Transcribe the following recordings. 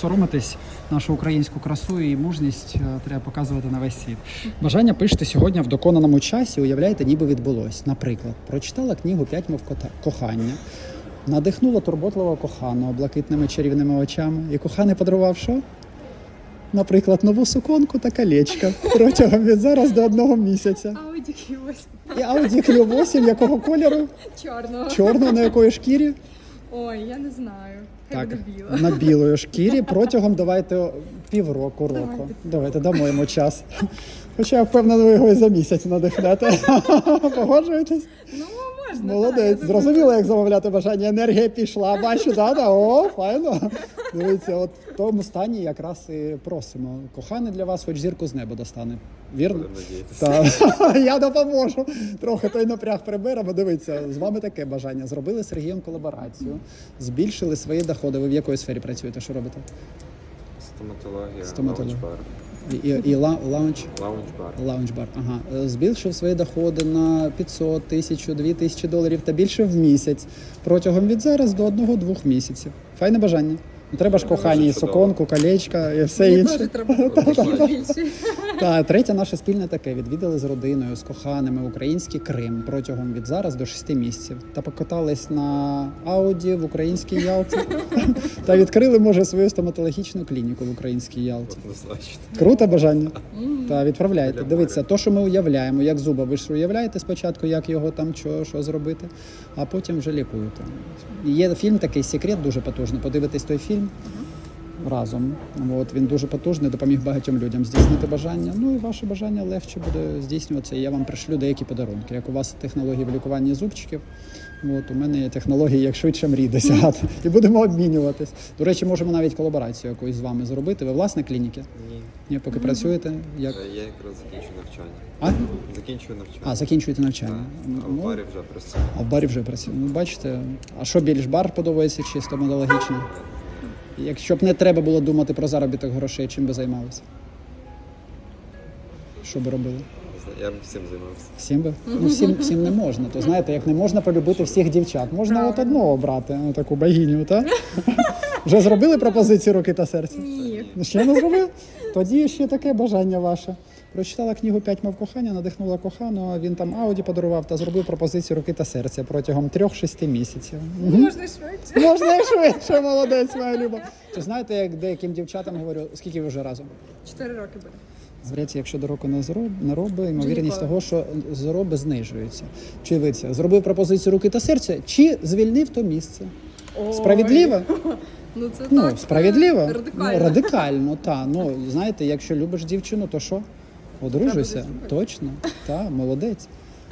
Соромитись нашу українську красу і мужність е, треба показувати на весь світ. Бажання пишете сьогодні в доконаному часі, уявляєте, ніби відбулось. Наприклад, прочитала книгу П'ять мов кохання, надихнула турботливого коханого блакитними чарівними очами. І коханий подарував що? Наприклад, нову суконку та колечко протягом від зараз до одного місяця. Ауді Q8 І Audi Q8 якого кольору? чорного. Чорного на якої шкірі? Ой, я не знаю. Хай Так, буде на білої шкірі протягом давайте півроку року. Давайте. Давайте дамо йому час. Хоча я впевнена, ви його і за місяць надихнете. Погоджуєтесь? Ну, можна. Молодець. Зрозуміло, як замовляти бажання. Енергія пішла. Бачу, да, да. О, файно. Дивіться, от в тому стані якраз і просимо. Коханий для вас, хоч зірку з неба достане. Вірно? Так, я допоможу. Трохи той напряг приберемо. Дивіться, з вами таке бажання. Зробили з Сергієм колаборацію, збільшили свої доходи. Ви в якої сфері працюєте? Що робите? Стоматологія, Стоматологія. лаунж-бар. І, і, і ла- лаунж. Лаунж-бар. Лаунж-бар. Ага. Е, Збільшив свої доходи на 500, 1000, 2000 доларів та більше в місяць протягом від зараз до одного-двох місяців. Файне бажання. Ну, Треба ж кохання, і суконку, колечка і все Мені інше. теж треба було більше. Та третє наше спільне таке. Відвідали з родиною, з коханими український Крим протягом від зараз до шести місяців. Та покатались на Ауді в українській Ялті. Та відкрили, може, свою стоматологічну клініку в українській Ялті. Однозначно. Круте бажання. Та відправляйте. Дивіться, то, що ми уявляємо, як зуба, ви ж уявляєте спочатку, як його там що, що зробити, а потім вже лікуєте. Є фільм такий секрет, дуже потужний. Подивитись той фільм разом. От він дуже потужний, допоміг багатьом людям здійснити бажання. Ну і ваше бажання легше буде здійснюватися. І я вам пришлю деякі подарунки. Як у вас технології в лікуванні зубчиків, от у мене є технології, як швидше мрій досягати. І будемо обмінюватись. До речі, можемо навіть колаборацію якусь з вами зробити. Ви власне клініки? Ні. Ні, поки працюєте, як Я якраз закінчу навчання. а? Закінчую навчання. А, закінчуєте навчання. А в Ну, барі вже працюю. а в барі вже працює. Ну, бачите, а що більш бар подобається чи стоматологічний? Якщо б не треба було думати про заробіток грошей, чим би займалися? Що би робили? Я б всім займався. Всім би? Ну, всім, всім не можна. То знаєте, як не можна полюбити всіх дівчат. Можна от одного брати, ну, таку богиню, так? Вже зробили пропозицію руки та серця? Ні. Ще не зробив? Тоді ще таке бажання ваше. Прочитала книгу «П'ять мов кохання, надихнула коханого. Він там ауді подарував та зробив пропозицію руки та серця протягом трьох-шести місяців. Можна швидше. Можна швидше, молодець, моя люба. Чи знаєте, як деяким дівчатам говорю, скільки ви вже разом? Чотири роки буде. Зверіться, якщо до року не зроб, не робить, ймовірність того, що зроби знижується. Чи ви це зробив пропозицію руки та серця, чи звільнив то місце? Ой. Справедливо? Ну це Ну, так. справедливо. е, Радикально. Ну, радикально, так. Ну, знаєте, якщо любиш дівчину, то що? Одружуйся. Точно. Так, молодець.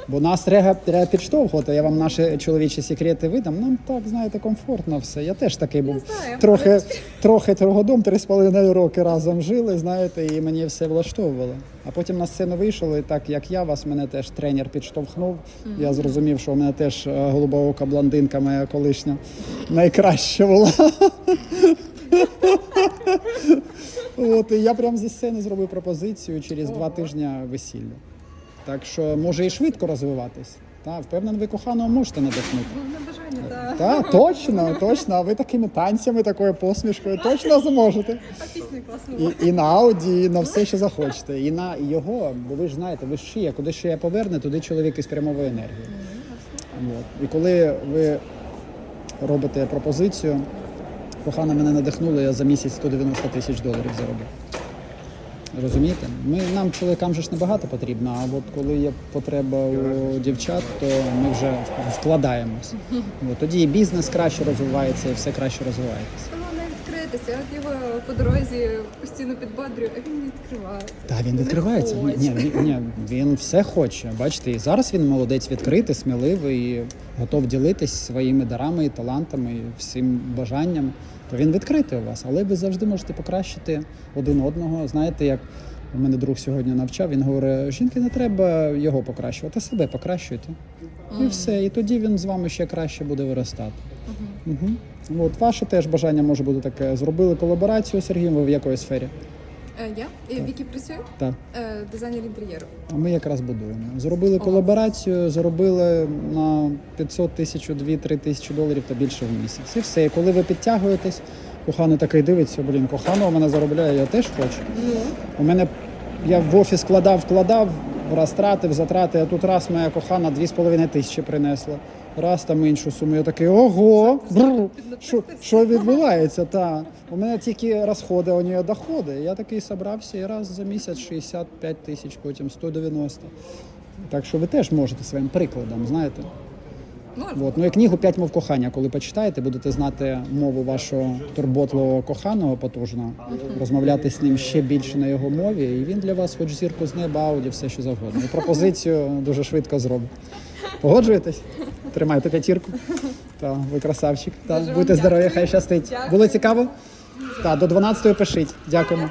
Бо нас треба, треба підштовхувати. Я вам наші чоловічі секрети видам. Нам так, знаєте, комфортно все. Я теж такий був. знаю, трохи, трохи трогодом, три з половиною роки разом жили, знаєте, і мені все влаштовувало. А потім на сцену вийшли, так як я вас, мене теж тренер підштовхнув. Я зрозумів, що у мене теж е, голубоока блондинка моя колишня найкраща була. От, я прямо зі сцени зробив пропозицію через два тижні весілля. Так що може і швидко розвиватись. Та, впевнений, ви коханого можете надихнути. Головне бажання, так. Так, точно, точно. А ви такими танцями, такою посмішкою точно зможете. А. І, і на ауді, і на все, що захочете. І на його, бо ви ж знаєте, ви ж шия, куди шия поверне, туди чоловік із прямовою енергією. От. І коли ви робите пропозицію, кохана мене надихнула, я за місяць 190 тисяч доларів заробив. Розумієте? Ми, нам, чоловікам, же ж небагато потрібно, а от коли є потреба у дівчат, то ми вже вкладаємось. От, тоді і бізнес краще розвивається, і все краще розвивається. Головне я От його по дорозі постійно підбадрюю, а він не відкривається. Та він відкривається. Ні, ні, ні, ні, він все хоче. Бачите, і зараз він молодець відкритий, сміливий, і готов ділитись своїми дарами і талантами, і всім бажанням. То він відкритий у вас, але ви завжди можете покращити один одного. Знаєте, як у мене друг сьогодні навчав, він говорить, жінки не треба його покращувати, себе покращуйте. І все. І тоді він з вами ще краще буде виростати. Угу. От ваше теж бажання може бути таке. Зробили колаборацію з Сергієм, ви в якої сфері? Е, Я? вікі працює працюю? Так. Е, Дизайнер інтер'єру. А ми якраз будуємо. Зробили О. колаборацію, заробили на 500 тисяч, 2-3 тисячі доларів та більше в місяць. І все. І коли ви підтягуєтесь, Коханий такий дивиться, блін, коханого мене заробляє, я теж хочу. У мене я в офіс складав, вкладав, раз тратив, затрати, а тут раз моя кохана 2,5 тисячі принесла. Раз там іншу суму. Я такий, ого, що, відбувається? Та. У мене тільки розходи, у неї доходи. Я такий собрався і раз за місяць 65 тисяч, потім 190. Так що ви теж можете своїм прикладом, знаєте. От. Ну і книгу «П'ять мов кохання, коли почитаєте, будете знати мову вашого турботливого коханого потужного, розмовляти з ним ще більше на його мові, і він для вас, хоч зірку з неба, ауді, все що завгодно. І пропозицію дуже швидко зробить. Погоджуєтесь? Тримайте п'ятірку. Та, ви красавчик. Та, будьте здорові, хай щастить. Дякую. Було цікаво? Так, до 12 пишіть. Дякуємо.